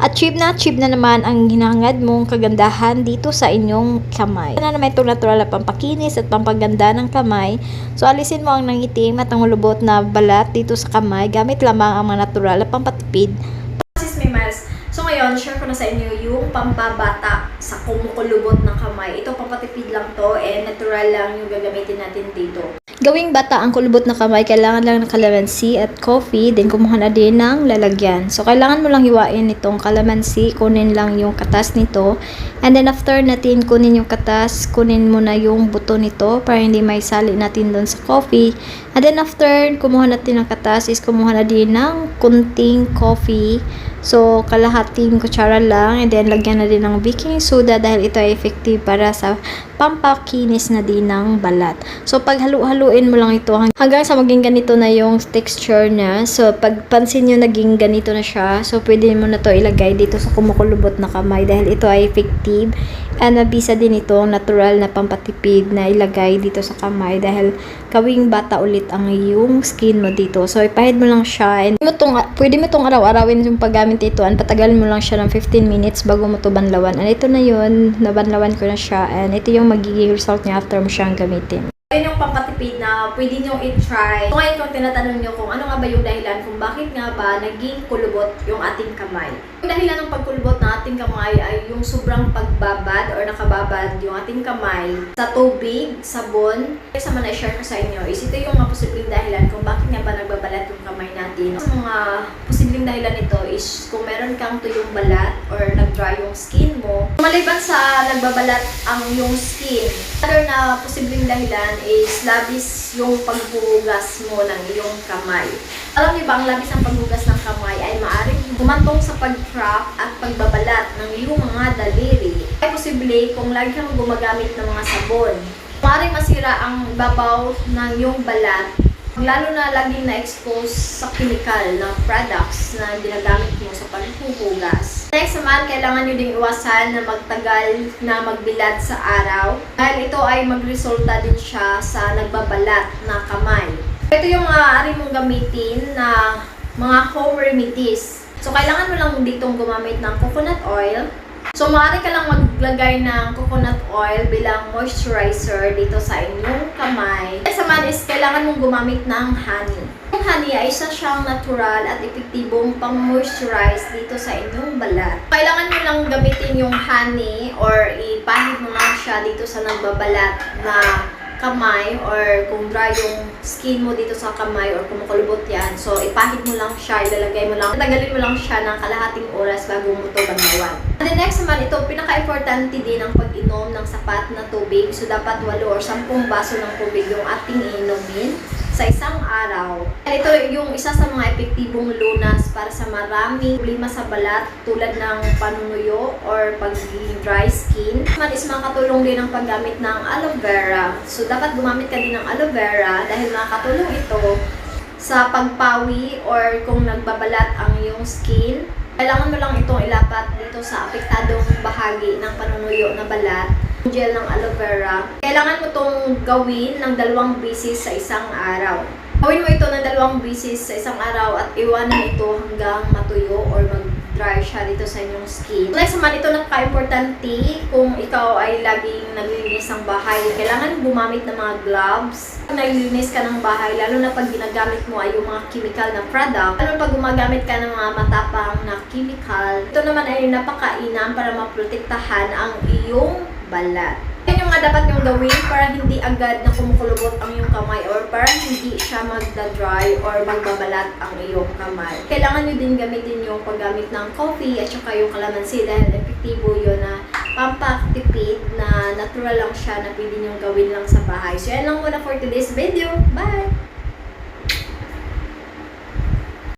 Achieve na achieve na naman ang hinangad mong kagandahan dito sa inyong kamay. Ano naman itong natural na pampakinis at pampaganda ng kamay. So alisin mo ang nangitim at ang lubot na balat dito sa kamay gamit lamang ang mga natural na pampatipid. Sis May Miles. So ngayon, share ko na sa inyo yung pampabata sa kumukulubot ng kamay. Ito pampatipid lang to and natural lang yung gagamitin natin dito. Gawing bata ang kulubot na kamay, kailangan lang ng kalamansi at coffee, then kumuha na din ng lalagyan. So, kailangan mo lang hiwain itong kalamansi, kunin lang yung katas nito, and then after natin kunin yung katas, kunin mo na yung buto nito para hindi may sali natin doon sa coffee. And then after kumuha natin ng katas is kumuha na din ng kunting coffee. So, kalahating kutsara lang, and then lagyan na din ng baking soda dahil ito ay effective para sa pampakinis na din ng balat. So, pag halu-haluin mo lang ito hang- hanggang sa maging ganito na yung texture niya. So, pag pansin nyo naging ganito na siya, so pwede mo na to ilagay dito sa kumukulubot na kamay dahil ito ay effective. And mabisa din ito natural na pampatipid na ilagay dito sa kamay dahil kawing bata ulit ang iyong skin mo dito. So, ipahid mo lang siya and pwede mo tong araw-arawin yung paggamit ito and patagalin mo lang siya ng 15 minutes bago mo to banlawan. And ito na yun, nabanlawan ko na siya and ito yung magiging result niya after mo siyang gamitin. Ayun yung pampatipid na pwede nyo i-try. So ngayon kung tinatanong nyo kung ano nga ba yung dahilan kung bakit nga ba naging kulubot yung ating kamay. Yung dahilan ng pagkulubot ng ating kamay ay yung sobrang pagbabad or nakababad yung ating kamay sa tubig, sabon. Sa mga na-share ko sa inyo is ito yung mga posibleng dahilan kung bakit nga ba nagbabalat yung kamay natin. Sa mga posibleng is kung meron kang tuyong balat or nag-dry yung skin mo. Maliban sa nagbabalat ang yung skin, other na posibleng dahilan is labis yung paghuhugas mo ng iyong kamay. Alam niyo ba, ang labis ng paghugas ng kamay ay maaaring humantong sa pag-crack at pagbabalat ng iyong mga daliri. Ay posible kung lagi kang gumagamit ng mga sabon. Maaaring masira ang babaw ng iyong balat lalo na laging na-expose sa chemical na products na ginagamit mo sa paghuhugas. Next naman, kailangan nyo ding iwasan na magtagal na magbilad sa araw dahil ito ay magresulta din siya sa nagbabalat na kamay. Ito yung maaari mong gamitin na mga home remedies. So, kailangan mo lang ditong gumamit ng coconut oil, So, maaari ka lang maglagay ng coconut oil bilang moisturizer dito sa inyong kamay. Next naman is kailangan mong gumamit ng honey. Yung honey ay isa siyang natural at epektibong pang-moisturize dito sa inyong balat. Kailangan mo lang gamitin yung honey or ipahid mo lang siya dito sa nagbabalat na kamay or kung dry yung skin mo dito sa kamay or kumukulubot yan. So, ipahid mo lang siya, ilalagay mo lang, tagalin mo lang siya ng kalahating oras bago mo ito banlawan. And then next naman, ito, pinaka-importante din ang pag-inom ng sapat na tubig. So, dapat 8 or 10 baso ng tubig yung ating inumin sa isang araw. And ito yung isa sa mga epektibong para sa maraming problema sa balat tulad ng panunuyo or pagiging dry skin. Man is makatulong din ang paggamit ng aloe vera. So dapat gumamit ka din ng aloe vera dahil makakatulong ito sa pagpawi or kung nagbabalat ang iyong skin. Kailangan mo lang itong ilapat dito sa apektadong bahagi ng panunuyo na balat gel ng aloe vera. Kailangan mo itong gawin ng dalawang bisis sa isang araw. Gawin mo ito ng dalawang bisis sa isang araw at iwanan ito hanggang matuyo or mag-dry siya dito sa inyong skin. Next naman, ito napaka-importante kung ikaw ay laging naglilinis ng bahay. Kailangan gumamit ng mga gloves. Kung naglilinis ka ng bahay, lalo na pag ginagamit mo ay yung mga chemical na product, lalo pag gumagamit ka ng mga matapang na chemical, ito naman ay napakainam para maprotektahan ang iyong balat. Yan yung nga dapat yung gawin para hindi agad na kumukulubot ang iyong kamay or para hindi siya magda-dry or magbabalat ang iyong kamay. Kailangan nyo din gamitin yung paggamit ng coffee at saka yung kalamansi dahil epektibo yun na pampatipid na natural lang siya na pwede nyo gawin lang sa bahay. So yan lang muna for today's video. Bye!